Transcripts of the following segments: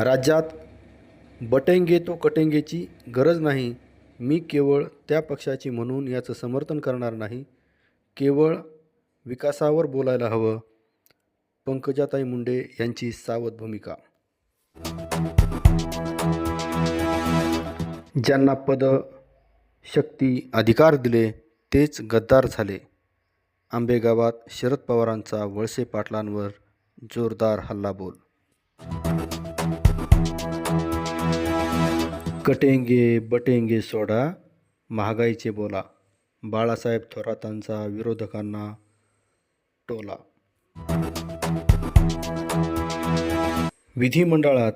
राज्यात बटेंगे तो कटेंगेची गरज नाही. मी केवळ त्या पक्षाची म्हणून याचं समर्थन करणार नाही. केवळ विकासावर बोलायला हवं. पंकजाताई मुंडे यांची सावध भूमिका. ज्यांना पद शक्ती अधिकार दिले तेच गद्दार झाले. आंबेगावात शरद पवारांचा वळसे पाटलांवर जोरदार हल्लाबोल. कटेंगे बटेंगे सोडा महागाईचे बोला. बाळासाहेब थोरातांचा विरोधकांना टोला. विधिमंडळात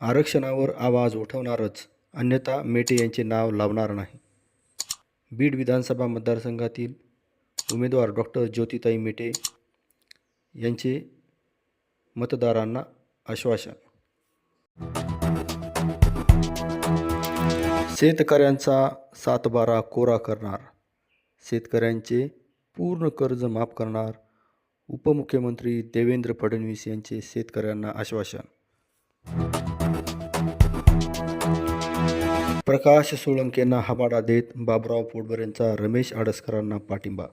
आरक्षणावर आवाज उठवणारच अन्यथा मेटे यांचे नाव लावणार नाही. बीड विधानसभा मतदारसंघातील उमेदवार डॉक्टर ज्योतिताई मेटे यांचे मतदारांना आश्वासन. शेतकऱ्यांचा सातबारा कोरा करणार शेतकऱ्यांचे पूर्ण कर्ज माफ करणार उपमुख्यमंत्री देवेंद्र फडणवीस यांचे शेतकऱ्यांना आश्वासन. प्रकाश सोळंकेंना हबाडा देत बाबुराव पोटभरेंचा रमेश आडसकरांना पाठिंबा.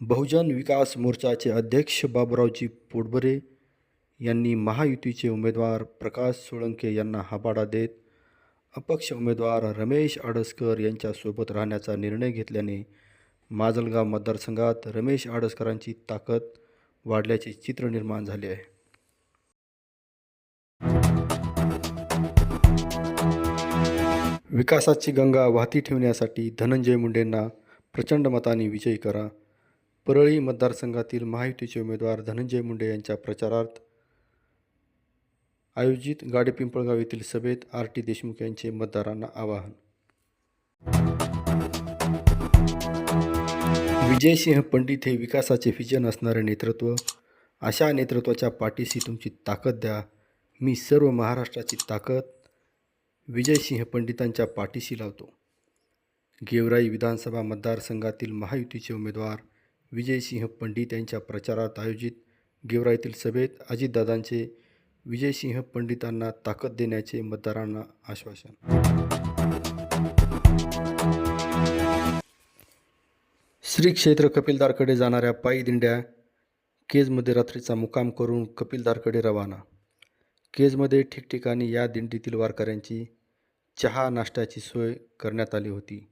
बहुजन विकास मोर्चाचे अध्यक्ष बाबुरावजी पोटभरे यांनी महायुतीचे उमेदवार प्रकाश सोळंके यांना हबाडा देत अपक्ष उमेदवार रमेश आडसकर यांच्यासोबत राहण्याचा निर्णय घेतल्याने माजलगाव मतदारसंघात रमेश आडसकरांची ताकद वाढल्याचे चित्र निर्माण झाले आहे. विकासाची गंगा वाहती ठेवण्यासाठी धनंजय मुंडेंना प्रचंड मताने विजयी करा. परळी मतदारसंघातील महायुतीचे उमेदवार धनंजय मुंडे यांच्या प्रचारार्थ आयोजित गाडेपिंपळगाव येथील सभेत आर टी देशमुख यांचे मतदारांना आवाहन. विजयसिंह पंडित हे विकासाचे विजन असणारे नेतृत्व अशा नेतृत्वाच्या पाठीशी तुमची ताकद द्या. मी सर्व महाराष्ट्राची ताकद विजयसिंह पंडितांच्या पाठीशी लावतो. गेवराई विधानसभा मतदारसंघातील महायुतीचे उमेदवार विजयसिंह पंडित यांच्या प्रचारात आयोजित गेवराईतील सभेत अजितदादांचे विजयसिंह पंडितांना ताकद देण्याचे मतदारांना आश्वासन. श्री क्षेत्र कपिलदारकडे जाणाऱ्या पायी दिंड्या केजमध्ये रात्रीचा मुक्काम करून कपिलदारकडे रवाना. केजमध्ये ठिकठिकाणी या दिंडीतील वारकऱ्यांची चहा नाश्त्याची सोय करण्यात आली होती.